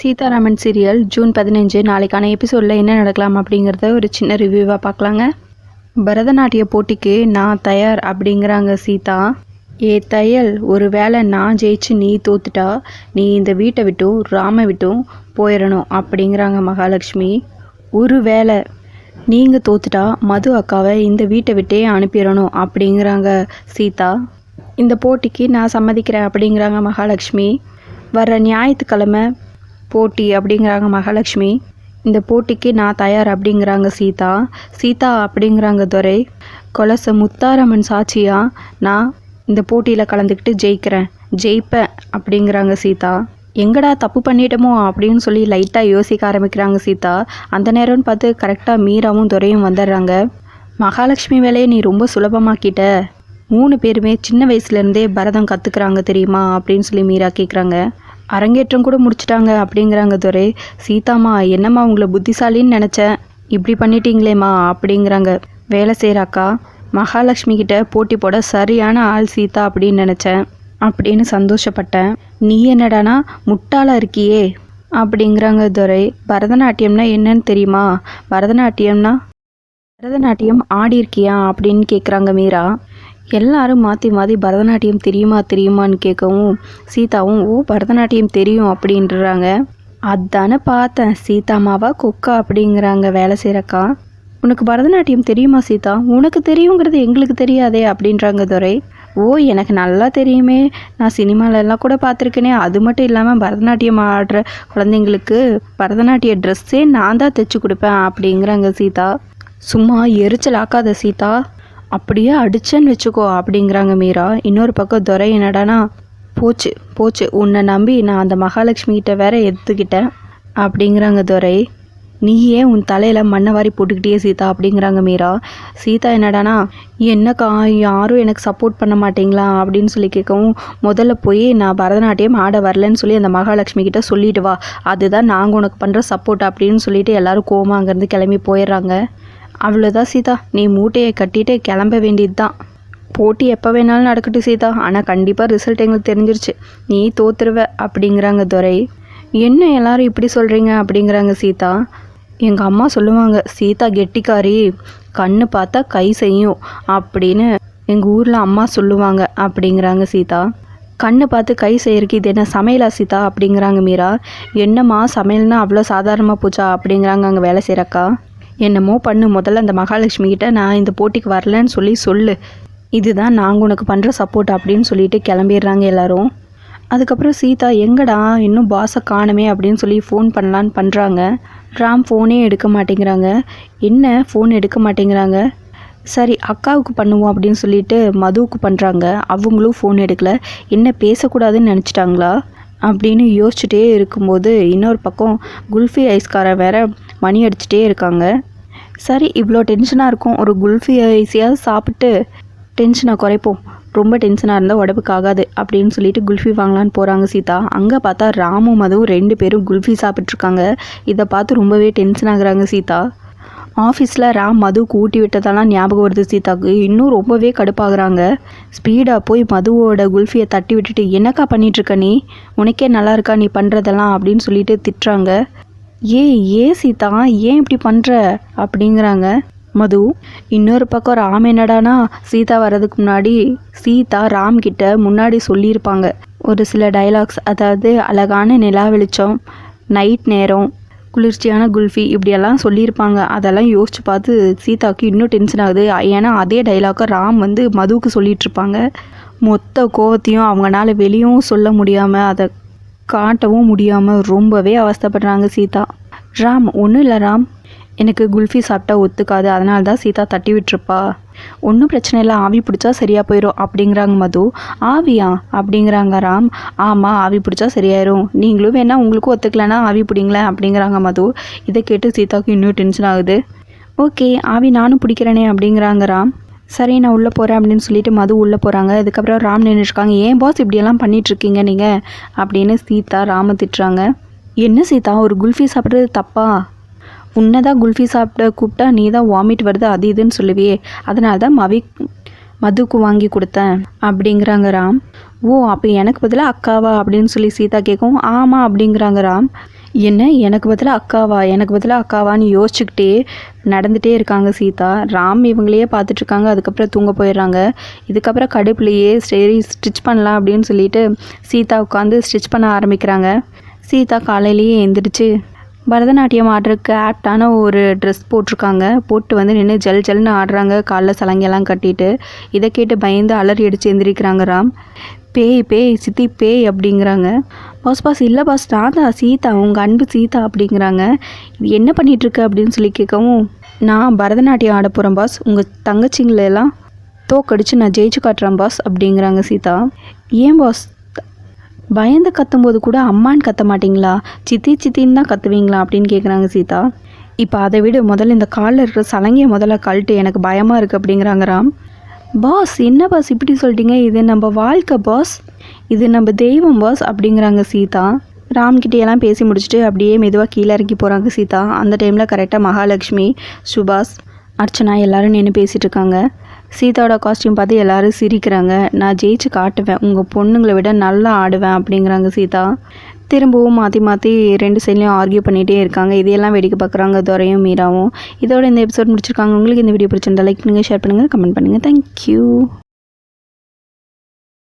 Sitharaman serial June பதினஞ்சு நாளைக்கான எபிசோடில் என்ன நடக்கலாம் அப்படிங்கிறத ஒரு சின்ன ரிவ்யூவாக பார்க்கலாங்க. பரதநாட்டிய போட்டிக்கு நான் தயார் அப்படிங்கிறாங்க சீதா. ஏ தையல் ஒரு வேளை நான் ஜெயிச்சு நீ தோத்துட்டா நீ இந்த வீட்டை விட்டும் ராம விட்டும் போயிடணும் அப்படிங்கிறாங்க மகாலட்சுமி. ஒரு வேளை நீங்கள் தோத்துட்டா மது அக்காவை இந்த வீட்டை விட்டே அனுப்பிடணும் அப்படிங்கிறாங்க சீதா. இந்த போட்டிக்கு நான் சம்மதிக்கிறேன் அப்படிங்கிறாங்க மகாலட்சுமி. வர ஞாயிற்றுக்கிழமை போட்டி அப்படிங்கிறாங்க மகாலட்சுமி. இந்த போட்டிக்கு நான் தயார் அப்படிங்கிறாங்க சீதா. சீதா அப்படிங்கிறாங்க துரை. கொலச முத்தாரம்மன் சாட்சியாக நான் இந்த போட்டியில் கலந்துக்கிட்டு ஜெயிக்கிறேன். ஜெயிப்பேன் அப்படிங்கிறாங்க சீதா. எங்கடா தப்பு பண்ணிட்டோமோ அப்படின்னு சொல்லி லைட்டாக யோசிக்க ஆரம்பிக்கிறாங்க சீதா. அந்த நேரம்னு பார்த்து கரெக்டாக மீராவும் துரையும் வந்துடுறாங்க. மகாலட்சுமி வேலையை நீ ரொம்ப சுலபமாக்கிட்ட. மூணு பேருமே சின்ன வயசுலேருந்தே பரதம் கற்றுக்குறாங்க தெரியுமா அப்படின்னு சொல்லி மீரா கேட்குறாங்க அரங்கேற்றம் கூட முடிச்சிட்டாங்க அப்படிங்கிறாங்க துரை. சீதாம்மா என்னம்மா உங்களை புத்திசாலின்னு நினச்சேன். இப்படி பண்ணிட்டீங்களேம்மா அப்படிங்கிறாங்க. வேலை செய்கிறாக்கா மகாலட்சுமி கிட்ட போட்டி போட சரியான ஆள் சீதா அப்படின்னு நினச்சேன். அப்படின்னு சந்தோஷப்பட்டேன். நீ என்னடானா முட்டாளாக இருக்கியே? அப்படிங்கிறாங்க துரை. பரதநாட்டியம்னா என்னன்னு தெரியுமா? பரதநாட்டியம்னா பரதநாட்டியம் ஆடி இருக்கியா அப்படின்னு கேட்குறாங்க மீரா. எல்லாரும் மாற்றி மாற்றி பரதநாட்டியம் தெரியுமா தெரியுமான்னு கேட்கவும் சீதாவும் ஓ பரதநாட்டியம் தெரியும் அப்படின்றாங்க. அதானே பார்த்தேன். சீதாமாவா கொக்கா அப்படிங்கிறாங்க வேலை செய்கிறக்கா உனக்கு பரதநாட்டியம் தெரியுமா சீதா? உனக்கு தெரியுங்கிறது எங்களுக்கு தெரியாதே அப்படின்றாங்க துரை. ஓ எனக்கு நல்லா தெரியுமே. நான் சினிமாலெல்லாம் கூட பார்த்துருக்கேனே. அது மட்டும் இல்லாமல் பரதநாட்டியம் ஆடுற குழந்தைங்களுக்கு பரதநாட்டிய ட்ரெஸ்ஸே நான் தான் தைச்சி கொடுப்பேன் அப்படிங்கிறாங்க சீதா. சும்மா எரிச்சல் ஆக்காத சீதா. அப்படியே அடிச்சேன்னு வச்சுக்கோ அப்படிங்கிறாங்க மீரா. இன்னொரு பக்கம் துரை என்னடானா போச்சு போச்சு உன்னை நம்பி நான் அந்த மகாலட்சுமிகிட்ட வேற எடுத்துக்கிட்டேன் அப்படிங்கிறாங்க துரை. நீ ஏன் உன் தலையில் மண்ணை வாரி போட்டுக்கிட்டே சீதா? அப்படிங்கிறாங்க மீரா. சீதா என்னடானா என்னக்கா யாரும் எனக்கு சப்போர்ட் பண்ண மாட்டீங்களா? அப்படின்னு சொல்லி கேட்கவும் முதல்ல போய் நான் பரதநாட்டியம் ஆட வரலன்னு சொல்லி அந்த மகாலட்சுமி கிட்ட சொல்லிட்டு வா. அதுதான் நாங்கள் உனக்கு பண்ணுற சப்போர்ட் அப்படின்னு சொல்லிட்டு எல்லாரும் கோமா அங்கேருந்து கிளம்பி போயிடுறாங்க. அவ்வளோதான் சீதா. நீ மூட்டையை கட்டிட்டு கிளம்ப வேண்டியது தான் போட்டி எப்போ வேணாலும் நடக்கட்டும் சீதா. ஆனால் கண்டிப்பாக ரிசல்ட் எங்களுக்கு தெரிஞ்சிருச்சு. நீ தோத்துருவ அப்படிங்கிறாங்க துரை. என்ன எல்லாரும் இப்படி சொல்கிறீங்க அப்படிங்கிறாங்க சீதா. எங்கள் அம்மா சொல்லுவாங்க சீதா கெட்டிக்காரி கண்ணு பார்த்தா கை செய்யும் அப்படின்னு எங்கள் ஊரில் அம்மா சொல்லுவாங்க அப்படிங்கிறாங்க சீதா. கண்ணு பார்த்து கை செய்யறக்கு இது என்ன சமையலா சீதா? அப்படிங்கிறாங்க மீரா. என்னம்மா சமையல்னா அவ்வளோ சாதாரணமாக போச்சா? அப்படிங்கிறாங்க அங்கே வேலை செய்கிறக்கா என்னமோ பண்ணு முதல்ல அந்த மகாலட்சுமி கிட்ட நான் இந்த போட்டிக்கு வரலன்னு சொல்லி சொல்லு. இதுதான் நாங்கள் உனக்கு பண்ணுற சப்போர்ட் அப்படின்னு சொல்லிட்டு கிளம்பிடுறாங்க எல்லாரும். அதுக்கப்புறம் சீதா எங்கடா? இன்னும் பாஸை காணுமே அப்படின்னு சொல்லி ஃபோன் பண்ணலான்னு பண்ணுறாங்க ராம் ஃபோனே எடுக்க மாட்டேங்கிறாங்க. என்ன? ஃபோன் எடுக்க மாட்டேங்கிறாங்க? சரி அக்காவுக்கு பண்ணுவோம் அப்படின்னு சொல்லிட்டு மதுவுக்கு பண்ணுறாங்க அவங்களும் ஃபோன் எடுக்கல. என்ன பேசக்கூடாதுன்னு நினச்சிட்டாங்களா? அப்படின்னு யோசிச்சுட்டே இருக்கும்போது இன்னொரு பக்கம் குல்ஃபி ஐஸ்காரன் வேற மணி அடிச்சுட்டே இருக்காங்க. சரி இவ்வளோ டென்ஷனாக இருக்கும். ஒரு குல்ஃபி ஐஸியாக சாப்பிட்டு டென்ஷனை குறைப்போம். ரொம்ப டென்ஷனாக இருந்தால் உடம்புக்கு ஆகாது அப்படின்னு சொல்லிட்டு குல்ஃபி வாங்கலான்னு போகிறாங்க சீதா. அங்கே பார்த்தா ராமும் மதுவும் ரெண்டு பேரும் குல்ஃபி சாப்பிட்ருக்காங்க இதை பார்த்து ரொம்பவே டென்ஷன் ஆகுறாங்க சீதா. ஆஃபீஸில் ராம் மதுவுக்கு ஊட்டி விட்டதெல்லாம் ஞாபகம் வருது சீதாக்கு. இன்னும் ரொம்பவே கடுப்பாகிறாங்க. ஸ்பீடாக போய் மதுவோட குல்ஃபியை தட்டி விட்டுட்டு என்னக்கா பண்ணிகிட்ருக்க நீ? உனக்கே நல்லா இருக்கா? நீ பண்ணுறதெல்லாம் அப்படின்னு சொல்லிட்டு திட்டுறாங்க. ஏய் ஏன் சீதா? ஏன் இப்படி பண்ணுற அப்படிங்கிறாங்க. மது இன்னொரு பக்கம் ராம் என்னடானா சீதா வர்றதுக்கு முன்னாடி சீதா ராம் கிட்ட முன்னாடி சொல்லியிருப்பாங்க. ஒரு சில டைலாக்ஸ் அதாவது அழகான நிலா வெளிச்சம் நைட் நேரம் குளிர்ச்சியான குல்ஃபி இப்படியெல்லாம் சொல்லியிருப்பாங்க. அதெல்லாம் யோசிச்சு பார்த்து சீதாவுக்கு இன்னும் டென்ஷன் ஆகுது. ஏன்னா அதே டைலாக்கை ராம் வந்து மதுவுக்கு சொல்லிகிட்ருப்பாங்க மொத்த கோவத்தையும் அவங்களால வெளியும் சொல்ல முடியாமல் அதை காட்டவும் முடியாமல் ரொம்பவே அவஸ்தைப்படுறாங்க சீதா. ராம் ஒன்றும் இல்லை ராம். எனக்கு குல்ஃபி சாப்பிட்டா ஒத்துக்காது அதனால தான் சீதா தட்டி விட்டுருப்பா. ஒன்றும் பிரச்சனை இல்லை ஆவி பிடிச்சா சரியாக போயிடும் அப்படிங்கிறாங்க மது. ஆவியா? அப்படிங்கிறாங்க ராம். ஆமாம் ஆவி பிடிச்சா சரியாயிரும். நீங்களும் வேணா உங்களுக்கும் ஒத்துக்கலன்னா ஆவி பிடிங்களேன் அப்படிங்கிறாங்க மது. இதை கேட்டு சீதாவுக்கு இன்னும் டென்ஷன் ஆகுது. ஓகே ஆவி நானும் பிடிக்கிறேனே அப்படிங்கிறாங்க ராம். சரி நான் உள்ளே போகிறேன் அப்படின்னு சொல்லிட்டு மது உள்ளே போகிறாங்க அதுக்கப்புறம் ராம் நின்றுருக்காங்க ஏன் பாஸ் இப்படியெல்லாம் பண்ணிகிட்ருக்கீங்க நீங்கள் அப்படின்னு சீதா ராம திட்டுறாங்க. என்ன சீதா ஒரு குல்ஃபி சாப்பிட்றது தப்பா? உன்னை தான் குல்ஃபி சாப்பிட கூப்பிட்டா நீ தான் வாமிட் வருது அது இதுன்னு சொல்லுவியே. அதனால தான் மவி மதுக்கு வாங்கி கொடுத்தேன் அப்படிங்கிறாங்க ராம். ஓ அப்போ எனக்கு பதிலாக அக்காவா? அப்படின்னு சொல்லி சீதா கேட்கும் ஆமாம் அப்படிங்கிறாங்க ராம். என்ன? எனக்கு பதிலாக அக்காவா? எனக்கு பதிலாக அக்காவான்னு யோசிச்சுக்கிட்டே நடந்துகிட்டே இருக்காங்க சீதா. ராம் இவங்களையே பார்த்துட்ருக்காங்க. அதுக்கப்புறம் தூங்க போயிடுறாங்க. இதுக்கப்புறம் கடுப்புலையே சரி ஸ்டிச் பண்ணலாம் அப்படின்னு சொல்லிட்டு சீதா உட்காந்து ஸ்டிச் பண்ண ஆரம்பிக்கிறாங்க. சீதா காலையிலேயே எந்திரிச்சு பரதநாட்டியம் ஆடுறதுக்கு ஆப்டான ஒரு ட்ரெஸ் போட்டிருக்காங்க. போட்டு வந்து நின்று ஜல் ஜல்னு ஆடுறாங்க. காலைல சலங்கையெல்லாம் கட்டிட்டு இதை கேட்டு பயந்து அலறி அடித்து எந்திரிக்கிறாங்க ராம். பேய் பேய் சித்தி பேய் அப்படிங்கிறாங்க. பாஸ் பாஸ் இல்லை பாஸ் நான் தான் சீதா உங்கள் அன்பு சீதா அப்படிங்கிறாங்க. இது என்ன பண்ணிகிட்ருக்க அப்படின்னு சொல்லி கேட்கவும் நான் பரதநாட்டியம் ஆட போகிறேன் பாஸ் உங்கள் தங்கச்சிங்களெல்லாம் தோக்கடிச்சு நான் ஜெயிச்சு காட்டுறேன் பாஸ் அப்படிங்கிறாங்க சீதா. ஏன் பாஸ் பயந்து கத்தும்போது கூட அம்மான்னு கத்த மாட்டிங்களா? சித்தி சித்தின்னு தான் கத்துவீங்களா அப்படின்னு கேட்குறாங்க சீதா. இப்போ அதை விட முதல்ல இந்த காலில் இருக்கிற சலங்கையை முதல்ல கழட்டு எனக்கு பயமாக இருக்குது அப்படிங்கிறாங்க ராம். பாஸ் என்ன பாஸ் இப்படி சொல்லிட்டீங்க இது நம்ம வாழ்க்கை பாஸ் இது நம்ம தெய்வம் பாஸ் அப்படிங்கிறாங்க சீதா. ராம்கிட்டேயெல்லாம் பேசி முடிச்சுட்டு அப்படியே மெதுவாக கீழே இறங்கி போகிறாங்க சீதா. அந்த டைமில் கரெக்டாக மகாலட்சுமி சுபாஷ் அர்ச்சனா எல்லோரும் நின்று பேசிகிட்டு இருக்காங்க. சீதாவோட காஸ்டியூம் பார்த்து எல்லாரும் சிரிக்கிறாங்க. நான் ஜெயிச்சு காட்டுவேன். உங்கள் பொண்ணுங்களை விட நல்லா ஆடுவேன் அப்படிங்கிறாங்க சீதா. திரும்பவும் மாற்றி மாற்றி ரெண்டு சைட்லேயும் ஆர்கியூ பண்ணிகிட்டே இருக்காங்க. இதையெல்லாம் வேடிக்கை பார்க்குறாங்க துறையும் மீராவும். இதோட இந்த எபிசோட் முடிச்சிருக்காங்க. உங்களுக்கு இந்த வீடியோ பிடிச்சிருந்தா லைக் பண்ணுங்கள் ஷேர் பண்ணுங்கள் கமெண்ட் பண்ணுங்கள் தேங்க்யூ